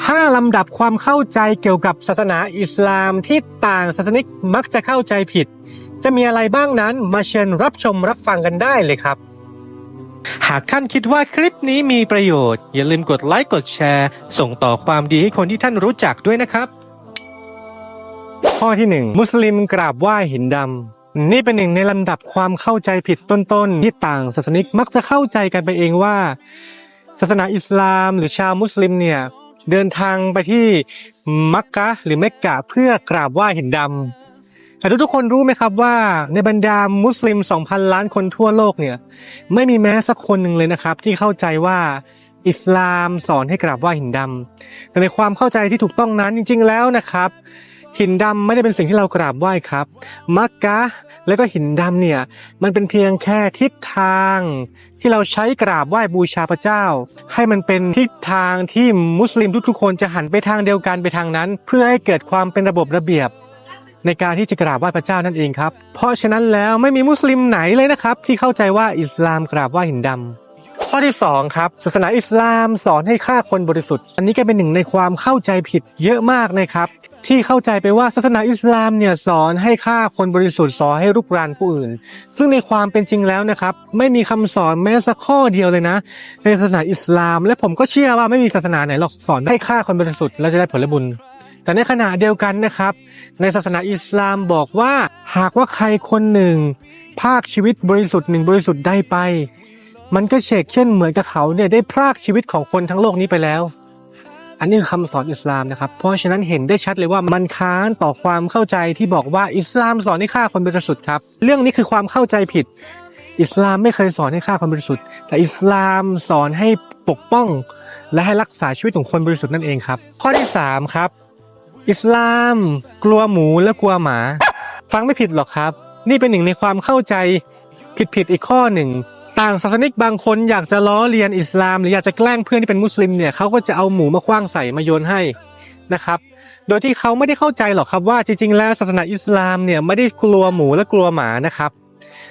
5ลำดับความเข้าใจเกี่ยวกับศาสนาอิสลามที่ต่างศาสนิกมักจะเข้าใจผิด จะมีอะไรบ้างนั้นมาเชิญรับชมรับฟังกันได้เลยครับ หากท่านคิดว่าคลิปนี้มีประโยชน์ อย่าลืมกดไลค์กดแชร์ ส่งต่อความดีให้คนที่ท่านรู้จักด้วยนะครับ ข้อที่ 1 มุสลิมกราบไหว้หินดำนี่เป็นหนึ่งในลำดับความเข้าใจผิดต้นๆที่ต่างศาสนิกมักจะเข้าใจกันไปเองว่า ศาสนาอิสลามหรือชาวมุสลิมเนี่ย เดินทางไปที่มักกะหรือเมกกะเพื่อกราบไหว้หินดำแต่ทุกๆคนรู้ไหมครับว่าในบรรดามุสลิม 2,000 ล้านคนทั่วโลกเนี่ยไม่มีแม้สักคนหนึ่งเลยนะครับ ที่เข้าใจว่าอิสลามสอนให้กราบไหว้หินดำแต่ในความเข้าใจที่ถูกต้องนั้นจริง ๆ แล้วนะครับ หินดำไม่ได้เป็นสิ่งที่เรากราบไหว้ครับ มักกะ แล้วก็หินดำเนี่ย มันเป็นเพียงแค่ทิศทาง ที่เราใช้กราบไหว้บูชาพระเจ้า ให้มันเป็นทิศทางที่มุสลิมทุกๆคนจะหันไปทางเดียวกันไปทางนั้น เพื่อให้เกิดความเป็นระบบระเบียบ ในการที่จะกราบไหว้พระเจ้านั่นเองครับ เพราะฉะนั้นแล้วไม่มีมุสลิมไหนเลยนะครับ ที่เข้าใจว่าอิสลามกราบไหว้หินดำ ข้อที่สองครับ ศาสนาอิสลามสอนให้ฆ่าคนบริสุทธิ์ อันนี้ก็เป็นหนึ่งในความเข้าใจผิดเยอะมากนะครับ ที่เข้าใจไปว่าศาสนาอิสลามเนี่ยสอนให้ฆ่าคนบริสุทธิ์สอนให้รุกรานผู้อื่น ซึ่งในความเป็นจริงแล้วนะครับ ไม่มีคำสอนแม้สักข้อเดียวเลยนะ ในศาสนาอิสลาม และผมก็เชื่อว่าไม่มีศาสนาไหนหรอกสอนให้ฆ่าคนบริสุทธิ์แล้วจะได้ผลบุญแต่ในขณะเดียวกันนะครับ ในศาสนาอิสลามบอกว่า หากว่าใครคนหนึ่ง ภาคชีวิตบริสุทธิ์หนึ่งบริสุทธิ์ได้ไป มันก็เชกเช่นเหมือนกับเขาเนี่ยได้พรากชีวิตของคนทั้งโลกนี้ไปแล้ว อันนี้คือคำสอนอิสลามนะครับ เพราะฉะนั้นเห็นได้ชัดเลยว่ามันค้านต่อความเข้าใจที่บอกว่าอิสลามสอนให้ฆ่าคนบริสุทธิ์ครับ เรื่องนี้คือความเข้าใจผิด อิสลามไม่เคยสอนให้ฆ่าคนบริสุทธิ์ แต่อิสลามสอนให้ปกป้อง และให้รักษาชีวิตของคนบริสุทธิ์นั่นเองครับ ข้อที่สามครับ อิสลาม กลัวหมูและกลัวหมา ฟังไม่ผิดหรอกครับ นี่เป็นหนึ่งในความเข้าใจผิดๆอีกข้อหนึ่ง ต่างศาสนิกบางคนอยากจะล้อเลียนอิสลาม หรืออยากจะแกล้งเพื่อนที่เป็นมุสลิมเนี่ยเขาก็จะเอาหมูมาคว้างใส่มาโยนให้นะครับ โดยที่เขาไม่ได้เข้าใจหรอกครับว่าจริง ๆ แล้วศาสนาอิสลามเนี่ยไม่ได้กลัวหมูและกลัวหมานะครับ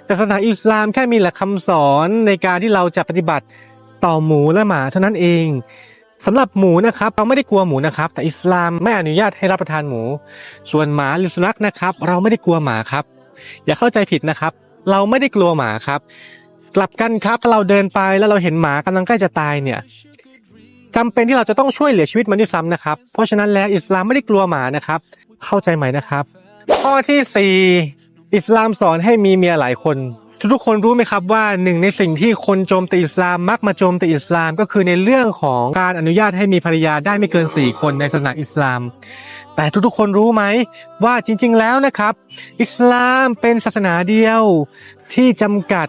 แต่ศาสนาอิสลามแค่มีหลักคำสอนในการที่เราจะปฏิบัติต่อหมูและหมาเท่านั้นเองสำหรับหมูนะครับเราไม่ได้กลัวหมูนะครับ แต่อิสลามไม่อนุญาตให้รับประทานหมู ส่วนหมาหรือสุนัขนะครับ เราไม่ได้กลัวหมาครับ อย่าเข้าใจผิดนะครับ เราไม่ได้กลัวหมาครับ กลับกันครับเราเดินไปแล้วเราเห็นหมากำลังใกล้จะตายเนี่ยจำเป็นที่เราจะต้องช่วยเหลือชีวิตมันด้วยซ้ำนะครับ เพราะฉะนั้นแล้วอิสลามไม่ได้กลัวหมานะครับ เข้าใจไหมนะครับ ข้อที่สี่อิสลามสอนให้มีเมียหลายคน ทุกคนรู้ไหมครับว่าหนึ่งในสิ่งที่คนโจมตีอิสลามมักมาโจมตีอิสลาม ก็คือในเรื่องของการอนุญาตให้มีภรรยาได้ไม่เกิน 4 คนในศาสนาอิสลาม แต่ทุกๆคนรู้ไหมว่าจริง ๆ แล้วนะครับ อิสลามเป็นศาสนาเดียวที่จำกัด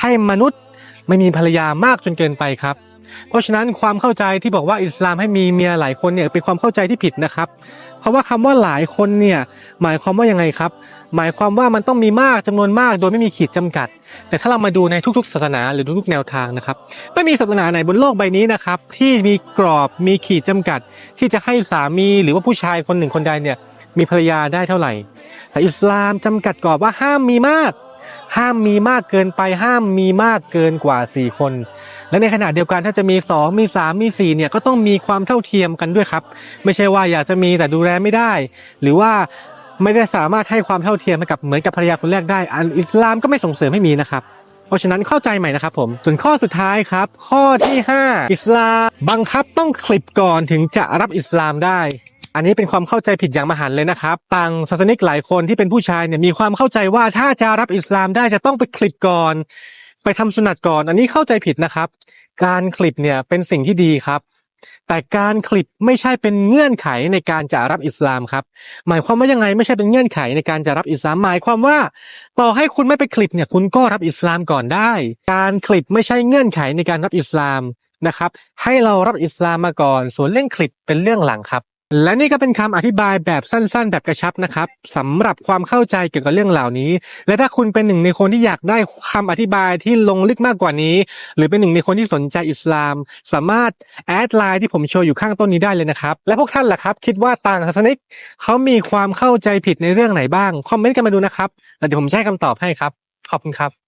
ให้มนุษย์ไม่มีภรรยามากจนเกินไปครับ เพราะฉะนั้นความเข้าใจที่บอกว่าอิสลามให้มีเมียหลายคนเนี่ยเป็นความเข้าใจที่ผิดนะครับ เพราะว่าคำว่าหลายคนเนี่ยหมายความว่ายังไงครับ หมายความว่ามันต้องมีมากจำนวนมากโดยไม่มีขีดจำกัด แต่ถ้าเรามาดูในทุกๆ ศาสนาหรือทุกๆแนวทางนะครับไม่มีศาสนาไหนบนโลกใบนี้นะครับที่มีกรอบมีขีดจำกัด ที่จะให้สามีหรือว่าผู้ชายคนหนึ่งคนใดเนี่ยมีภรรยาได้เท่าไหร่ แต่อิสลามจำกัดกรอบว่าห้ามมีมาก ห้ามมีมากเกินไปห้ามมีมากเกินกว่า 4 คน และในขณะเดียวกันถ้าจะมี 2 มี 3 มี4เนี่ยก็ต้องมีความเท่าเทียมกันด้วยครับ ไม่ใช่ว่าอยากจะมีแต่ดูแลไม่ได้ หรือว่าไม่ได้สามารถให้ความเท่าเทียมกับเหมือนกับภรรยาคนแรกได้อันอิสลามก็ไม่ส่งเสริมให้มีนะครับเพราะฉะนั้นเข้าใจใหม่นะครับผมส่วนข้อสุดท้ายครับ ข้อที่ 5 อิสลามบังคับต้องคลิปก่อนถึงจะรับอิสลามได้ อันนี้เป็นความเข้าใจผิดอย่างมหันต์เลยนะครับต่างศาสนิกหลายคนที่เป็นผู้ชายเนี่ยมีความเข้าใจว่าถ้าจะรับอิสลามได้จะต้องไปคลิปก่อน ไปทำสุนัตก่อน อันนี้เข้าใจผิดนะครับ การคลิปเนี่ยเป็นสิ่งที่ดีครับ แต่การคลิปไม่ใช่เป็นเงื่อนไขในการจะรับอิสลามครับ หมายความว่ายังไงไม่ใช่เป็นเงื่อนไขในการจะรับอิสลามหมายความว่า ต่อให้คุณไม่ไปคลิปเนี่ยคุณก็รับอิสลามก่อนได้ การคลิปไม่ใช่เงื่อนไขในการรับอิสลามนะครับ ให้เรารับอิสลามมาก่อน ส่วนเรื่องคลิปเป็นเรื่องหลังครับ และนี่ก็เป็นคำอธิบายแบบสั้นๆ แบบกระชับนะครับสำหรับความเข้าใจเกี่ยวกับเรื่องเหล่านี้ และถ้าคุณเป็นหนึ่งในคนที่อยากได้คำอธิบายที่ลงลึกมากกว่านี้ หรือเป็นหนึ่งในคนที่สนใจอิสลาม สามารถแอดไลน์ที่ผมโชว์อยู่ข้างต้นนี้ได้เลยนะครับ และพวกท่านล่ะครับ คิดว่าต่างศาสนิกเขามีความเข้าใจผิดในเรื่องไหนบ้าง คอมเมนต์กันมาดูนะครับแล้วเดี๋ยวผมจะให้คำตอบให้ครับ ขอบคุณครับ